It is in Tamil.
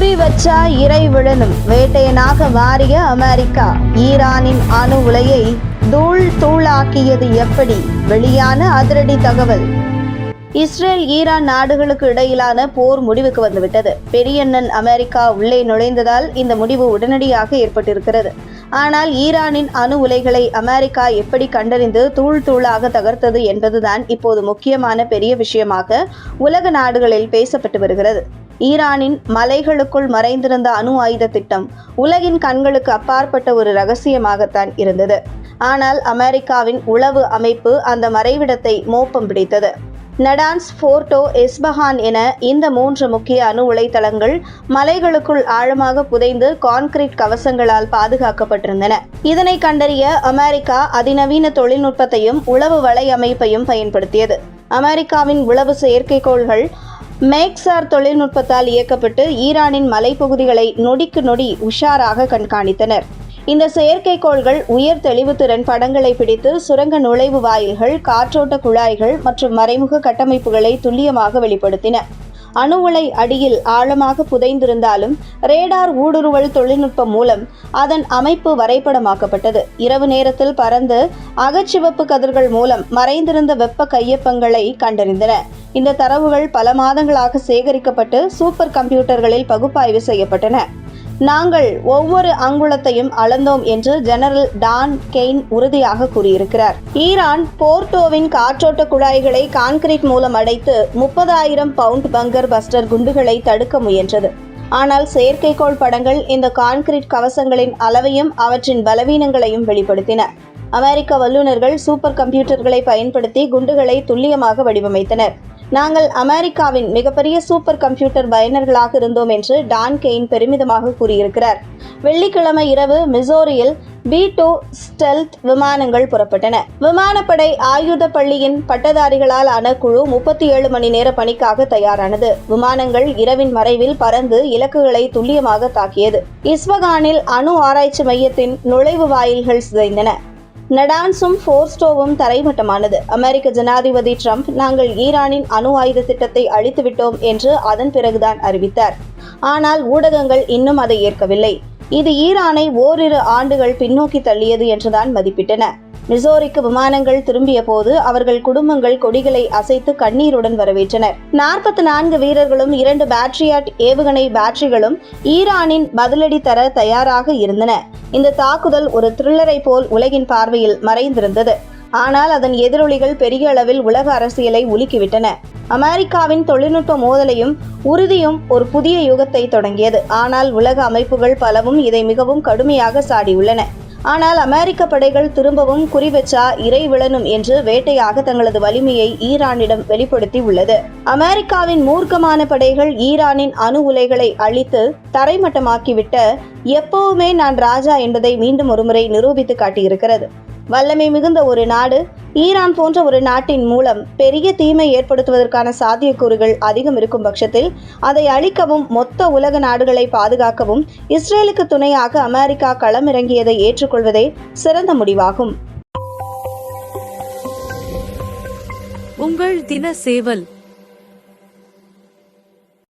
குறி வச்சா இறை விழணும் வேட்டையனாக மாறிய அமெரிக்கா ஈரானின் அணு உலையை தூள் தூளாக்கியது எப்படி? வெளியான அதிரடி தகவல். இஸ்ரேல் ஈரான் நாடுகளுக்கு இடையிலான போர் முடிவுக்கு வந்துவிட்டது. பெரியண்ணன் அமெரிக்கா உள்ளே நுழைந்ததால் இந்த முடிவு உடனடியாக ஏற்பட்டிருக்கிறது. ஆனால் ஈரானின் அணு உலைகளை அமெரிக்கா எப்படி கண்டறிந்து தூள் தூளாக தகர்த்தது என்பதுதான் இப்போது முக்கியமான பெரிய விஷயமாக உலக நாடுகளில் பேசப்பட்டு வருகிறது. ஈரானின் மலைகளுக்குள் மறைந்திருந்த அணு ஆயுத திட்டம் உலகின் கண்களுக்கு அப்பாற்பட்ட ஒரு ரகசியமாகத்தான் இருந்தது. ஆனால் அமெரிக்காவின் உளவு அமைப்பு அந்த மறைவிடத்தை மோப்பம் பிடித்தது. நடான்ஸ் ஃபோர்டோ எஸ்பஹான் என இந்த மூன்று முக்கிய அணு உலைத்தளங்கள் மலைகளுக்குள் ஆழமாக புதைந்து கான்கிரீட் கவசங்களால் பாதுகாக்கப்பட்டிருந்தன. இதனை கண்டறிய அமெரிக்கா அதிநவீன தொழில்நுட்பத்தையும் உளவு வலை அமைப்பையும் பயன்படுத்தியது. அமெரிக்காவின் உளவு செயற்கைக்கோள்கள் மேக்சார் தொழில்நுட்பத்தால் இயக்கப்பட்டு ஈரானின் மலைப்பகுதிகளை நொடிக்கு நொடி உஷாராக கண்காணித்தனர். இந்த செயற்கைக்கோள்கள் உயர் தெளிவுத்திறன் படங்களை பிடித்து சுரங்க நுழைவு வாயில்கள் காற்றோட்ட குழாய்கள் மற்றும் மறைமுக கட்டமைப்புகளை துல்லியமாக வெளிப்படுத்தின. அணு உலை அடியில் ஆழமாக புதைந்திருந்தாலும் ரேடார் ஊடுருவல் தொழில்நுட்பம் மூலம் அதன் அமைப்பு வரைபடமாக்கப்பட்டது. இரவு நேரத்தில் பறந்து அகச்சிவப்பு கதிர்கள் மூலம் மறைந்திருந்த வெப்ப கையொப்பங்களை கண்டறிந்தன. இந்த தரவுகள் பல மாதங்களாக சேகரிக்கப்பட்டு சூப்பர் கம்ப்யூட்டர்களில் பகுப்பாய்வு செய்யப்பட்டன. நாங்கள் ஒவ்வொரு அங்குலத்தையும் அளந்தோம் என்று ஜெனரல் டான் கெய்ன் உறுதியாக கூறியிருக்கிறார். ஈரான் போர்டோவின் காற்றோட்ட குழாய்களை கான்கிரீட் மூலம் அடைத்து முப்பதாயிரம் பவுண்ட் பங்கர் பஸ்டர் குண்டுகளை தடுக்க முயன்றது. ஆனால் செயற்கைக்கோள் படங்கள் இந்த கான்கிரீட் கவசங்களின் அளவையும் அவற்றின் பலவீனங்களையும் வெளிப்படுத்தின. அமெரிக்க வல்லுநர்கள் சூப்பர் கம்ப்யூட்டர்களை பயன்படுத்தி குண்டுகளை துல்லியமாக வடிவமைத்தனர். நாங்கள் அமெரிக்காவின் மிகப்பெரிய சூப்பர் கம்ப்யூட்டர் பயனர்களாக இருந்தோம் என்று டான் கெயின் பெருமிதமாக கூறியிருக்கிறார். வெள்ளிக்கிழமை இரவு மிசோரியில் பி டூ ஸ்டெல்த் விமானங்கள் புறப்பட்டன. விமானப்படை ஆயுத பள்ளியின் பட்டதாரிகளால் ஆன குழு முப்பத்தி ஏழு மணி நேர பணிக்காக தயாரானது. விமானங்கள் இரவின் மறைவில் பறந்து இலக்குகளை துல்லியமாக தாக்கியது. இஸ்வகானில் அணு ஆராய்ச்சி மையத்தின் நுழைவு வாயில்கள் சிதைந்தன. நடான்ஸும் ஃபோர்ஸ்டோவும் தரைமட்டமானது. அமெரிக்க ஜனாதிபதி ட்ரம்ப் நாங்கள் ஈரானின் அணு ஆயுத திட்டத்தை அழித்துவிட்டோம் என்று அதன் பிறகுதான் அறிவித்தார். ஆனால் ஊடகங்கள் இன்னும் அதை ஏற்கவில்லை. இது ஈரானை ஓரிரு ஆண்டுகள் பின்னோக்கி தள்ளியது என்றுதான் மதிப்பிட்டன. மிசோரிக்கு விமானங்கள் திரும்பிய போது அவர்கள் குடும்பங்கள் கொடிகளை அசைத்து கண்ணீருடன் வரவேற்றனர். நாற்பத்தி நான்கு வீரர்களும் இரண்டு பேட்டரியாட் ஏவுகணை பேட்டரிகளும் ஈரானின் பதிலடி தர தயாராக இருந்தன. இந்த தாக்குதல் ஒரு த்ரில்லரை போல் உலகின் பார்வையில் மறைந்திருந்தது. ஆனால் அதன் எதிரொலிகள் பெரிய அளவில் உலக அரசியலை உலுக்கிவிட்டன. அமெரிக்காவின் தொழில்நுட்ப மோதலையும் உறுதியும் ஒரு புதிய யுகத்தை தொடங்கியது. ஆனால் உலக அமைப்புகள் பலவும் இதை மிகவும் கடுமையாக சாடியுள்ளன. ஆனால் அமெரிக்க படைகள் திரும்பவும் குறிவச்சா இறை விழனும் என்று வேட்டையாக தங்களது வலிமையை ஈரானிடம் வெளிப்படுத்தி உள்ளது அமெரிக்காவின் மூர்க்கமான படைகள் ஈரானின் அணு உலைகளை அழித்து தரைமட்டமாக்கிவிட்ட எப்பவுமே நான் ராஜா என்பதை மீண்டும் ஒருமுறை நிரூபித்து காட்டியிருக்கிறது. வல்லமை மிகுந்த ஒரு நாடு ஈரான் போன்ற ஒரு நாட்டின் மூலம் பெரிய தீமை ஏற்படுத்துவதற்கான சாத்தியக்கூறுகள் அதிகம் இருக்கும் பட்சத்தில் அதை அழிக்கவும் மொத்த உலக நாடுகளை பாதுகாக்கவும் இஸ்ரேலுக்கு துணையாக அமெரிக்கா களமிறங்கியதை ஏற்றுக்கொள்வதே சிறந்த முடிவாகும். உங்கள் தின சேவல்